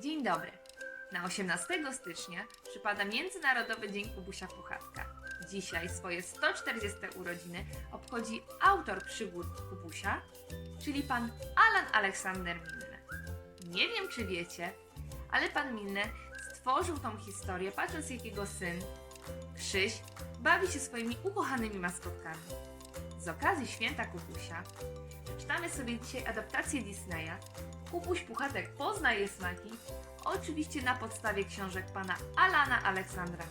Dzień dobry. Na 18 stycznia przypada Międzynarodowy Dzień Kubusia Puchatka. Dzisiaj swoje 140 urodziny obchodzi autor przygód Kubusia, czyli pan Alan Aleksander Milne. Nie wiem, czy wiecie, ale pan Milne stworzył tą historię, patrząc jak jego syn, Krzyś, bawi się swoimi ukochanymi maskotkami. Z okazji święta Kubusia przeczytamy sobie dzisiaj adaptację Disneya Kubuś Puchatek poznaje smaki, oczywiście na podstawie książek pana Alana Aleksandra.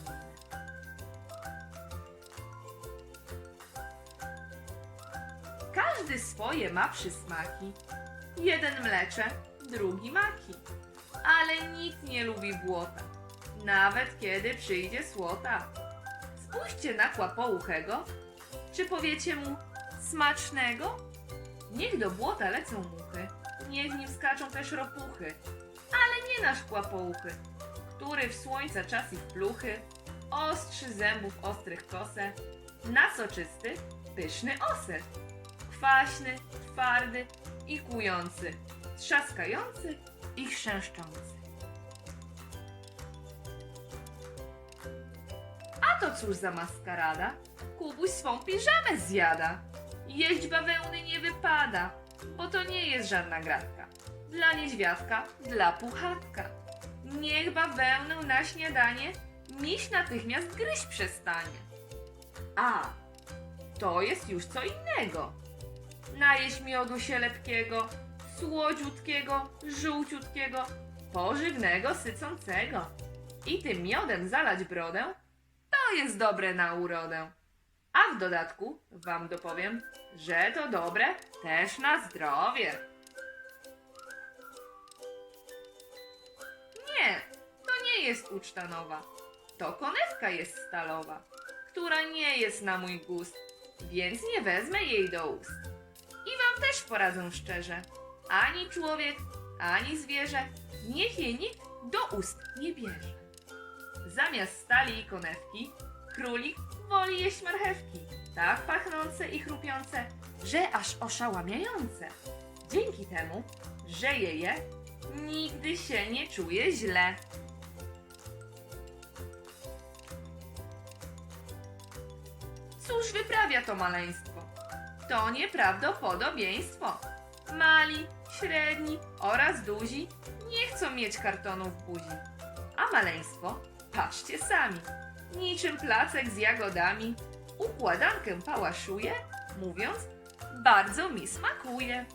Każdy swoje ma przysmaki. Jeden mlecze, drugi maki. Ale nikt nie lubi błota, nawet kiedy przyjdzie słota. Spójrzcie na kłapouchego, czy powiecie mu smacznego? Niech do błota lecą muchy, niech nim skaczą też ropuchy, ale nie nasz kłapouchy, który w słońca czas i w pluchy, ostrzy zębów ostrych kosę, na soczysty, pyszny oset, kwaśny, twardy i kujący, trzaskający i chrzęszczący. A to cóż za maskarada? Kubuś swą piżamę zjada. Jeść bawełny nie wypada, bo to nie jest żadna gratka. Dla niedźwiadka, dla puchatka. Niech bawełnę na śniadanie miś natychmiast gryźć przestanie. A, to jest już co innego. Najeść miodu się lepkiego, słodziutkiego, żółciutkiego, pożywnego, sycącego. I tym miodem zalać brodę, to jest dobre na urodę. A w dodatku wam dopowiem, że to dobre też na zdrowie. Nie, to nie jest uczta nowa. To konewka jest stalowa, która nie jest na mój gust, więc nie wezmę jej do ust. I wam też poradzę szczerze. Ani człowiek, ani zwierzę, niech jej nikt do ust nie bierze. Zamiast stali i konewki, królik woli jeść marchewki, tak pachnące i chrupiące, że aż oszałamiające. Dzięki temu, że je je, nigdy się nie czuje źle. Cóż wyprawia to maleństwo? To nieprawdopodobieństwo. Mali, średni oraz duzi nie chcą mieć kartonów w buzi. A maleństwo, patrzcie sami, niczym placek z jagodami, układankę pałaszuje, mówiąc, bardzo mi smakuje.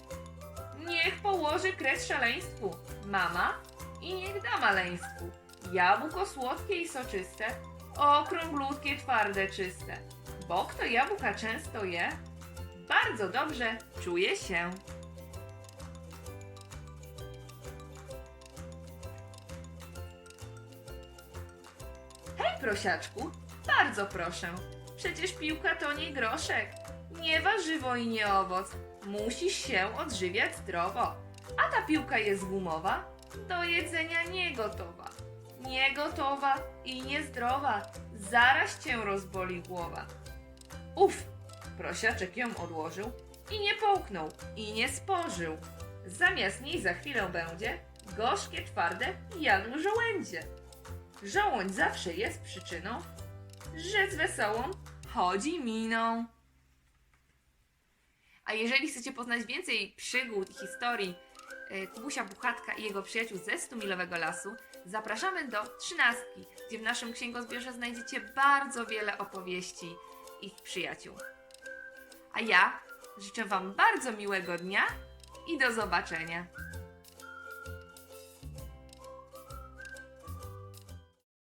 Niech położy kres szaleństwu mama i niech da maleństwu jabłko słodkie i soczyste, okrąglutkie, twarde, czyste. Bo kto jabłka często je, bardzo dobrze czuje się. Prosiaczku, bardzo proszę. Przecież piłka to nie groszek, nie warzywo i nie owoc. Musisz się odżywiać zdrowo. A ta piłka jest gumowa, do jedzenia nie gotowa. Nie gotowa i niezdrowa, zaraz cię rozboli głowa. Uf, prosiaczek ją odłożył i nie połknął i nie spożył. Zamiast niej za chwilę będzie gorzkie, twarde jadł żołędzie. Żołądź zawsze jest przyczyną, że z wesołą chodzi miną. A jeżeli chcecie poznać więcej przygód i historii e, Kubusia Buchatka i jego przyjaciół ze Stumilowego Lasu, zapraszamy do trzynastki, gdzie w naszym księgozbiorze znajdziecie bardzo wiele opowieści ich przyjaciół. A ja życzę Wam bardzo miłego dnia i do zobaczenia.